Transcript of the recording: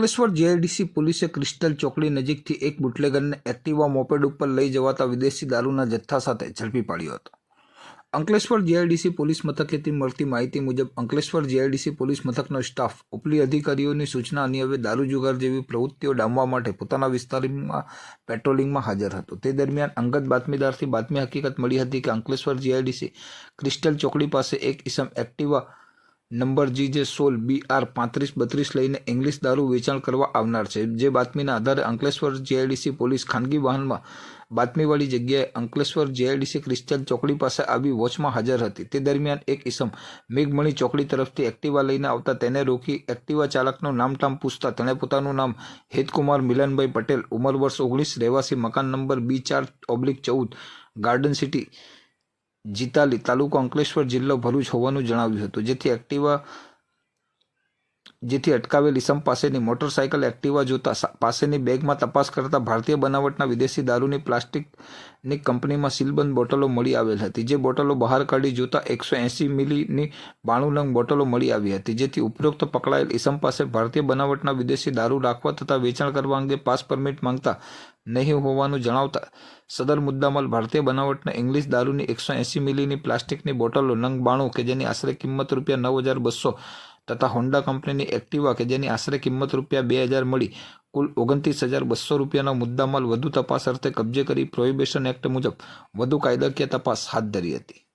Ankleshwar GIDC પોલીસે crystal ચોકડી નજીકથી એક બુટલેગરને એક્ટિવા મોપેડ ઉપર લઈ જવાતા વિદેશી દારૂના જથ્થા સાથે ઝડપી પાડ્યો હતો. અંકલેશ્વર જીઆઈડીસી પોલીસ મથકેથી મળતી માહિતી મુજબ, અંકલેશ્વર જીઆઈડીસી પોલીસ મથકનો સ્ટાફ, ઉપલી અધિકારીઓની સૂચના અન્વયે દારૂ જુગાર જેવી પ્રવૃત્તિઓ ડામવા માટે પોતાના વિસ્તારમાં પેટ્રોલિંગમાં હાજર હતો. તે દરમિયાન અંગત બાતમીદારથી બાતમી હકીકત મળી હતી કે અંકલેશ્વર જીઆઈડીસી ક્રિસ્ટલ ચોકડી પાસે એક ઇસમ એક્ટિવા નંબર જી જે સોલ, બી આર, પાંત્રીસ, બત્રીસ લઈને ઇંગ્લિશ દારૂ વેચાણ કરવા આવનાર છે. જે બાતમીના આધારે અંકલેશ્વર જીઆઈડીસી પોલીસ ખાનગી વાહનમાં બાતમીવાળી જગ્યાએ અંકલેશ્વર જીઆઈડીસી ક્રિસ્ટલ ચોકડી પાસે આવી વોચમાં હાજર હતી. તે દરમિયાન એક ઇસમ મેઘમણી ચોકડી તરફથી એક્ટિવા લઈને આવતા તેને રોકી એક્ટિવા ચાલકનું નામટામ પૂછતા તેણે પોતાનું નામ હેતકુમાર મિલનભાઈ પટેલ, ઉંમર વર્ષ ઓગણીસ, રહેવાસી મકાન નંબર બી ચાર, ઓબ્લિક ચૌદ, ગાર્ડન સિટી જીતાલી તાલુકો અંકલેશ્વર જિલ્લો ભરૂચ હોવાનું જણાવ્યું હતું. જેથી એક્ટિવા, જેથી અટકાવેલ ઇસમ પાસેની મોટરસાયકલ એક્ટિવા જોતા પાસેની બેગમાં તપાસ કરતા ભારતીય બનાવટના વિદેશી દારૂની પ્લાસ્ટિકની કંપનીમાં સીલબંધ બોટલો મળી આવેલ હતી, જે બોટલો બહાર કાઢી જોતા એકસો એંસી મિલીની બાણું નંગ બોટલો મળી આવી હતી. જેથી ઉપરોક્ત પકડાયેલ ઇસમ પાસે ભારતીય બનાવટના વિદેશી દારૂ રાખવા તથા વેચાણ કરવા અંગે પાસ પરમિટ માંગતા નહીં હોવાનું જણાવતા સદર મુદ્દામાલ ભારતીય બનાવટના ઇંગ્લિશ દારૂની એકસો એંસી મિલીની પ્લાસ્ટિકની બોટલો નંગ બાણું કે જેની આશરે કિંમત રૂપિયા નવ હજાર બસો તથા હોન્ડા કંપનીની એક્ટિવા કે જેની આશરે કિંમત રૂપિયા બે હજાર મળી, કુલ ઓગણત્રીસ હજાર બસો રૂપિયાનો મુદ્દામાલ વધુ તપાસ અર્થે કબજે કરી પ્રોહિબિશન એક્ટ મુજબ વધુ કાયદાકીય તપાસ હાથ ધરી હતી.